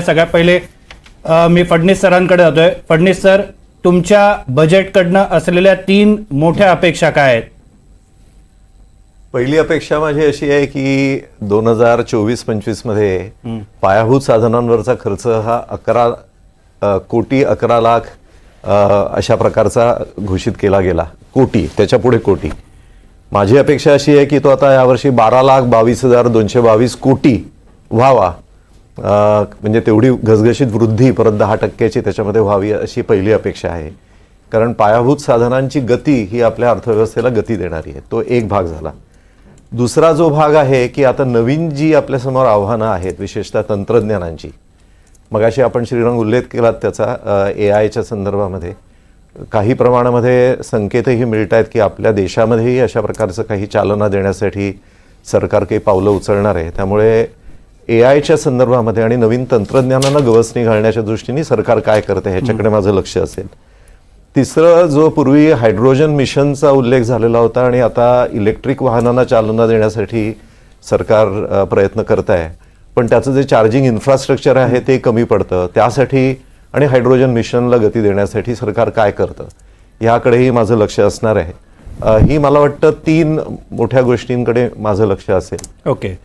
सगळ्यात पहिले मी फडणीस सरांकडे जातोय. फडणीस सर तुमच्या बजेटकडनं असलेल्या तीन मोठ्या अपेक्षा काय आहेत? पहिली अपेक्षा माझी अशी आहे की दोन हजार चोवीस पंचवीसमध्ये पायाभूत साधनांवरचा खर्च हा अकरा कोटी अकरा लाख अशा प्रकारचा घोषित केला गेला. कोटी त्याच्या पुढे कोटी. माझी अपेक्षा अशी आहे की तो आता यावर्षी बारा लाख बावीस हजार दोनशे बावीस कोटी व्हावा. म्हणजे तेवढी घसघशीत वृद्धी परत दहा टक्क्याची त्याच्यामध्ये व्हावी अशी पहिली अपेक्षा आहे. कारण पायाभूत साधनांची गती ही आपल्या अर्थव्यवस्थेला गती देणारी आहे. तो एक भाग झाला. दुसरा जो भाग आहे की आता नवीन जी आपल्यासमोर आव्हानं आहेत विशेषतः तंत्रज्ञानांची. मगाशी आपण श्रीरंग उल्लेख केलात त्याचा ए आयच्या संदर्भामध्ये. काही प्रमाणामध्ये संकेतही मिळत आहेत की आपल्या देशामध्येही अशा प्रकारचं काही चालना देण्यासाठी सरकार काही पावलं उचलणार आहे. त्यामुळे ए आयच्या संदर्भामध्ये आणि नवीन तंत्रज्ञानांना गवसणी घालण्याच्या दृष्टीने सरकार काय करते ह्याच्याकडे माझं लक्ष असेल. तिसरं जो पूर्वी हायड्रोजन मिशनचा उल्लेख झालेला होता आणि आता इलेक्ट्रिक वाहनांना चालना देण्यासाठी सरकार प्रयत्न करत आहे पण त्याचं जे चार्जिंग इन्फ्रास्ट्रक्चर आहे ते कमी पडतं. त्यासाठी आणि हायड्रोजन मिशनला गती देण्यासाठी सरकार काय करतं ह्याकडेही माझं लक्ष असणार आहे. ही मला वाटतं तीन मोठ्या गोष्टींकडे माझं लक्ष असेल. ओके.